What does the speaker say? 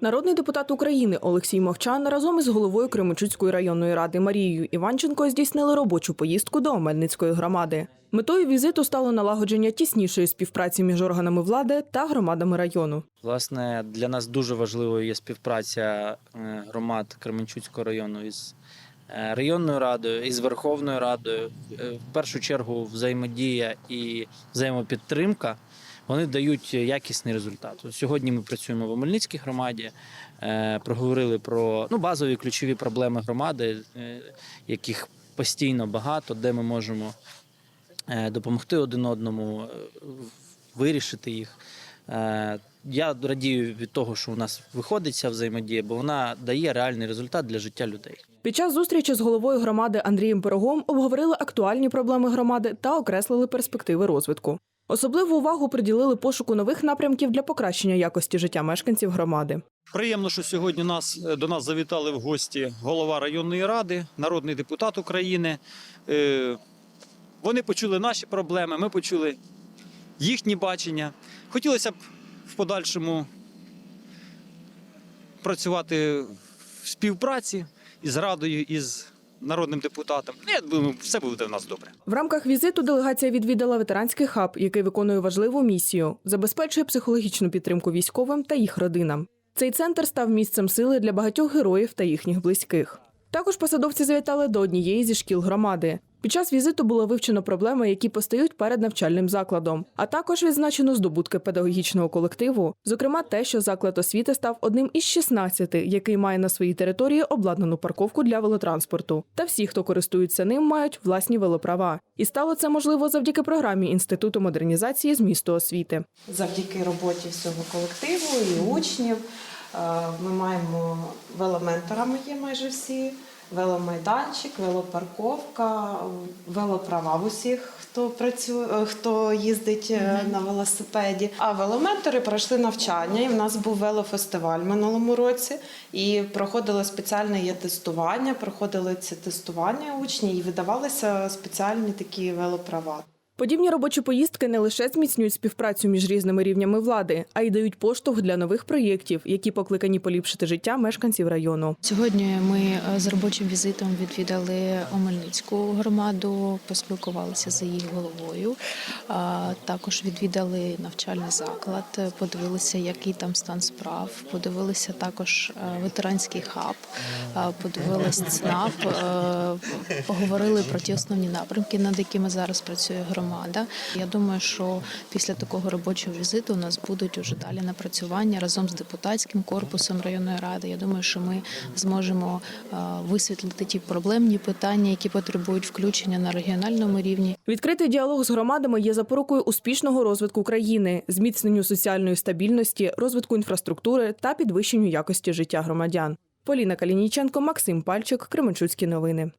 Народний депутат України Олексій Мовчан разом із головою Кременчуцької районної ради Марією Іванченко здійснили робочу поїздку до Омельницької громади. Метою візиту стало налагодження тіснішої співпраці між органами влади та громадами району. Власне, для нас дуже важливою є співпраця е, громад Кременчуцького району із е, районною радою, із Верховною Радою. Е, В першу чергу взаємодія і взаємопідтримка вони дають якісний результат. От Сьогодні ми працюємо в Омельницькій громаді, е, проговорили про ну, базові ключові проблеми громади, е, яких постійно багато, де ми можемо е, допомогти один одному, вирішити їх. Я радію від того, що у нас виходить ця взаємодія, бо вона дає реальний результат для життя людей. Під час зустрічі з головою громади Андрієм Пирогом обговорили актуальні проблеми громади та окреслили перспективи розвитку. Особливу увагу приділили пошуку нових напрямків для покращення якості життя мешканців громади. Приємно, що сьогодні нас е, до нас завітали в гості голова районної ради, народний депутат України. Е, Вони почули наші проблеми, ми почули їхні бачення. Хотілося б в подальшому працювати в співпраці із радою, із народним депутатом. Ну, Я думаю, все буде в нас добре. В рамках візиту делегація відвідала ветеранський хаб, який виконує важливу місію, забезпечує психологічну підтримку військовим та їх родинам. Цей центр став місцем сили для багатьох героїв та їхніх близьких. Також посадовці завітали до однієї зі шкіл громади. Під час візиту було вивчено проблеми, які постають перед навчальним закладом, а також відзначено здобутки педагогічного колективу, зокрема те, що заклад освіти став одним із 16, який має на своїй території обладнану парковку для велотранспорту. Та всі, хто користуються ним, мають власні велоправа. І стало це можливо завдяки програмі Інституту модернізації змісту освіти. завдяки роботі всього колективу і учнів. Е, Ми маємо веломенторами є майже всі, веломайданчик, велопарковка, велоправа в усіх, хто працює, е, хто їздить е, на велосипеді. А веломентори пройшли навчання, і в нас був велофестиваль минулому році. І проходило спеціальне є тестування, проходили ці тестування учні і видавалися спеціальні такі велоправа. Подібні робочі поїздки не лише зміцнюють співпрацю між різними рівнями влади, а й дають поштовх для нових проєктів, які покликані поліпшити життя мешканців району. Сьогодні ми е, з робочим візитом відвідали Омельницьку громаду, поспілкувалися з її головою. Також відвідали навчальний заклад, подивилися, який там стан справ. Подивилися також е, ветеранський хаб, подивилися ЦНАП, е, поговорили про ті основні напрямки, над якими зараз працює громада. Я думаю, що після такого робочого візиту у нас будуть уже далі напрацювання разом з депутатським корпусом районної ради. Я думаю, що ми зможемо е, висвітлити ті проблемні питання, які потребують включення на регіональному рівні. Відкритий діалог з громадами є запорукою успішного розвитку країни, зміцненню соціальної стабільності, розвитку інфраструктури та підвищенню якості життя громадян. Поліна Калініченко, Максим Пальчик, Кременчуцькі новини.